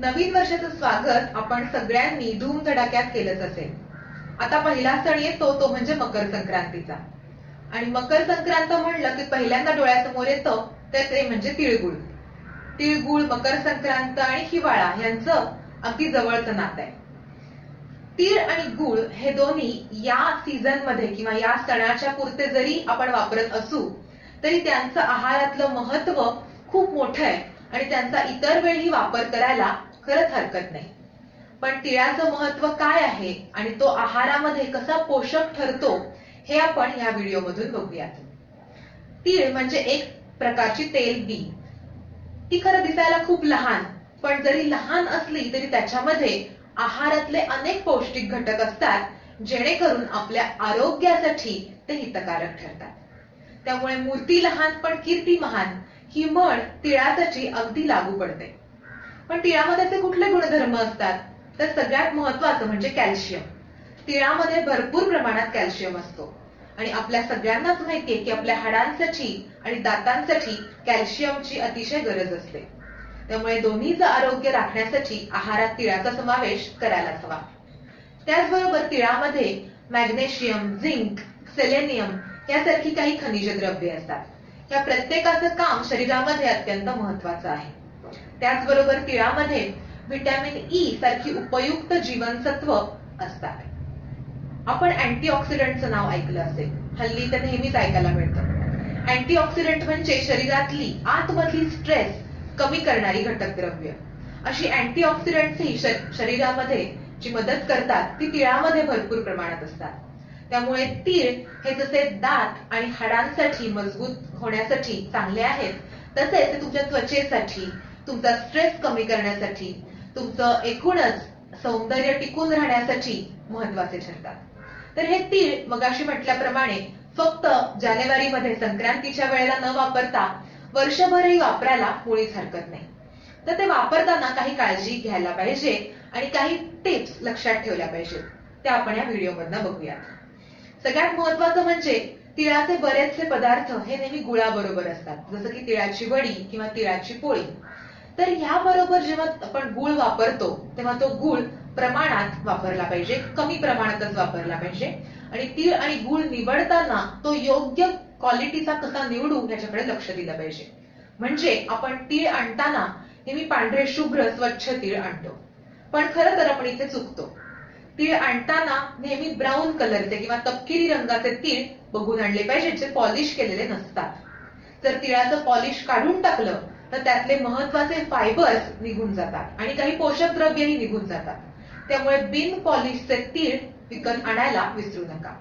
नवीन वर्षाचं स्वागत आपण सगळ्यांनी धूमधडाक्यात केलंच असेल. आता पहिला सण येतो तो म्हणजे मकर संक्रांतीचा. आणि मकर संक्रांत म्हणलं की पहिल्यांदा डोळ्यासमोर येतं तर ते म्हणजे तिळगुळ. तिळगुळ मकर संक्रांत आणि हिवाळा यांचं अगदी जवळचं नातं आहे. तीळ आणि गुळ हे दोन्ही या सीझनमध्ये किंवा या सणाच्या पुरते जरी आपण वापरत असू तरी त्यांचं आहारातलं महत्त्व खूप मोठं आहे. आणि त्यांचा इतर वेळी वापर करायला खरंच हरकत नाही. पण तिळाचं महत्त्व काय आहे आणि तो आहारामध्ये कसा पोषक ठरतो हे आपण या व्हिडिओमधून बघूयात. तीळ म्हणजे एक प्रकारची तेल बी. ती खरं दिसायला खूप लहान पण जरी लहान असली तरी त्याच्यामध्ये आहारातले अनेक पौष्टिक घटक असतात जेणेकरून आपल्या आरोग्यासाठी ते हितकारक ठरतात. त्यामुळे मूर्ती लहान पण कीर्ती महान ही म्हण तिळासाठी अगदी लागू पडते. पण तिळामध्ये असे कुठले गुणधर्म असतात? तर सगळ्यात महत्वाचं म्हणजे कॅल्शियम. तिळामध्ये भरपूर प्रमाणात कॅल्शियम असतो. आणि आपल्या सगळ्यांनाच माहितीये की आपल्या हाडांसाठी आणि दातांसाठी कॅल्शियमची अतिशय गरज असते. त्यामुळे दोन्हीचं आरोग्य राखण्यासाठी आहारात तिळाचा समावेश करायलाच हवा. त्याचबरोबर तिळामध्ये मॅग्नेशियम झिंक सेलेनियम यासारखी काही खनिज द्रव्ये असतात. या प्रत्येकाचं काम शरीरामध्ये अत्यंत महत्वाचं आहे. त्याचबरोबर तिळामध्ये व्हिटॅमिन ई सारखी उपयुक्त जीवनसत्व असतात. आपण अँटीऑक्सिडंटचं नाव ऐकलं असेल. हल्ली तर नेहमीच ऐकायला मिळतं. अँटीऑक्सिडंट म्हणजे शरीरातली आतमधली स्ट्रेस कमी करणारी घटक द्रव्य अशी अँटीऑक्सिडंट ही शरीरामध्ये जी मदत करतात ती तिळामध्ये भरपूर प्रमाणात असतात. त्यामुळे तीळ हे जसे दात आणि हाडांसाठी मजबूत होण्यासाठी चांगले आहेत तसेच ते तुमच्या त्वचेसाठी तुमचा स्ट्रेस कमी करण्यासाठी तुमचं एकूणच सौंदर्य टिकून राहण्यासाठी महत्त्वाचे ठरतात. तर हे तीळ मगाशी म्हटल्याप्रमाणे फक्त जानेवारीमध्ये संक्रांतीच्या वेळेला न वापरता वर्षभरही वापरायला मुळीच हरकत नाही. तर ते वापरताना काही काळजी घ्यायला पाहिजे आणि काही टिप्स लक्षात ठेवल्या पाहिजेत. त्या आपण या व्हिडिओमधनं बघूयात. सगळ्यात महत्वाचं म्हणजे तिळाचे बरेचसे पदार्थ हे नेहमी गुळाबरोबर असतात. जसं की तिळाची वडी किंवा तिळाची पोळी. तर ह्याबरोबर जेव्हा आपण गुळ वापरतो तेव्हा तो गुळ प्रमाणात वापरला पाहिजे कमी प्रमाणातच वापरला पाहिजे. आणि तीळ आणि गुळ निवडताना तो योग्य क्वालिटीचा कसा निवडू याच्याकडे लक्ष दिलं पाहिजे. म्हणजे आपण तीळ आणताना नेहमी पांढरे शुभ्र स्वच्छ तीळ आणतो. पण खरं तर आपण इथे चुकतो. तीळ आणताना नेहमी ब्राऊन कलरचे किंवा तपकिरी रंगाचे तीळ बघून आणले पाहिजे जे पॉलिश केलेले नसतात. जर तिळाचं पॉलिश काढून टाकलं तर त्यातले महत्त्वाचे फायबर्स निघून जातात. आणि काही पोषक द्रव्यही निघून जातात. त्यामुळे बिन पॉलिशचे तीळ विकत आणायला विसरू नका.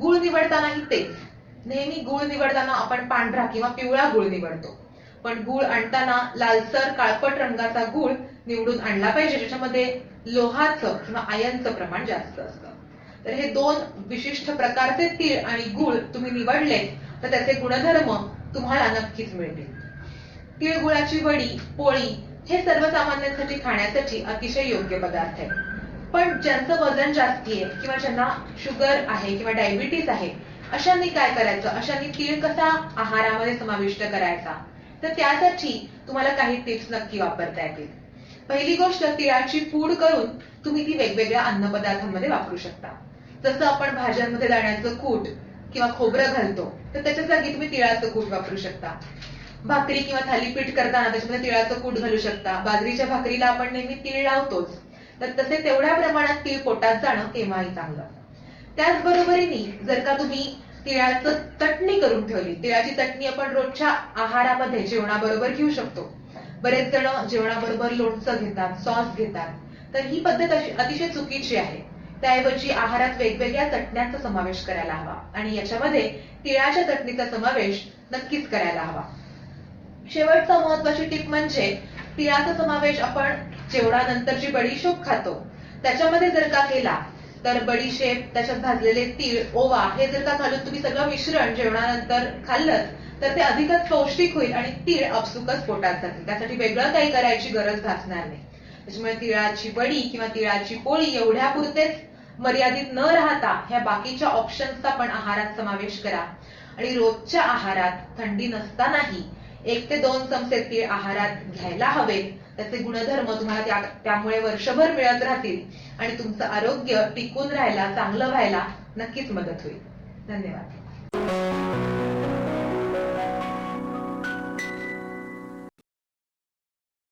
गुळ निवडतानाही तेच. नेहमी गुळ निवडताना आपण पांढरा किंवा पिवळा गुळ निवडतो. पण गुळ आणताना लालसर काळपट रंगाचा गुळ निवडून आणला पाहिजे ज्याच्यामध्ये लोहाचं किंवा आयनचं प्रमाण जास्त असतं. तर हे दोन विशिष्ट प्रकारचे तीळ आणि गुळ तुम्ही निवडले तर त्याचे गुणधर्म तुम्हाला नक्कीच मिळतील. तिळगुळाची वडी पोळी हे सर्वसामान्यांसाठी खाण्यासाठी अतिशय योग्य पदार्थ आहे पण ज्यांचं वजन जास्ती आहे किंवा ज्यांना शुगर आहे किंवा डायबिटीस आहे अशांनी काय करायचं? अशांनी तीळ कसा आहारामध्ये समाविष्ट करायचा? तर त्यासाठी तुम्हाला काही टिप्स नक्की वापरता येतील. पहिली गोष्ट तिळाची पूड करून तुम्ही ती वेगवेगळ्या अन्न पदार्थांमध्ये वापरू शकता. जसं आपण भाज्यांमध्ये दाण्याचं कूट किंवा खोबरं घालतो तर त्याच्या जागी तुम्ही तिळाचं कूट वापरू शकता. भाकरी किंवा थालीपीठ करताना त्याच्यामध्ये तिळाचं कूट घालू शकता. बाजरीच्या भाकरीला आपण नेहमी तीळ लावतोच. तर तसे तेवढ्या प्रमाणात तीळ पोटात जाणं केव्हाही चांगलं. त्याचबरोबरीने जर का तुम्ही तिळाचं चटणी करून ठेवली तिळाची चटणी आपण रोजच्या आहारामध्ये जेवणाबरोबर घेऊ शकतो. बरेच जण जेवणाबरोबर लोणचं घेतात सॉस घेतात. तर ही पद्धत अशी अतिशय चुकीची आहे. त्याऐवजी आहारात वेगवेगळ्या चटण्यांचा समावेश करायला हवा आणि याच्यामध्ये तिळाच्या चटणीचा समावेश नक्कीच करायला हवा. शेवटचा महत्वाची टीप म्हणजे तिळाचा समावेश आपण जेवणानंतर जी बडीशेप खातो. त्याच्यामध्ये जर का केला तर बडीशेप त्याच्यात भाजलेले तीळ ओवा हे जर का घालून तुम्ही सगळं मिश्रण जेवणानंतर खाल्लं तर ते अधिकच पौष्टिक होईल आणि तीळ अपसुकच पोटात जातील त्यासाठी वेगळं काही करायची गरज भासणार नाही. त्याच्यामुळे तिळाची बडी किंवा तिळाची पोळी एवढ्या पुरतेच मर्यादित न राहता ह्या बाकीच्या ऑप्शन्सचा पण आहारात समावेश करा. आणि रोजच्या आहारात थंडी नसतानाही एक ते दोन चमचे तीळ आहारात घ्यायला हवेत. त्याचे गुणधर्म तुम्हाला त्या त्यामुळे वर्षभर मिळत राहतील. आणि तुमचं आरोग्य टिकून राहायला चांगलं व्हायला नक्कीच मदत होईल. धन्यवाद.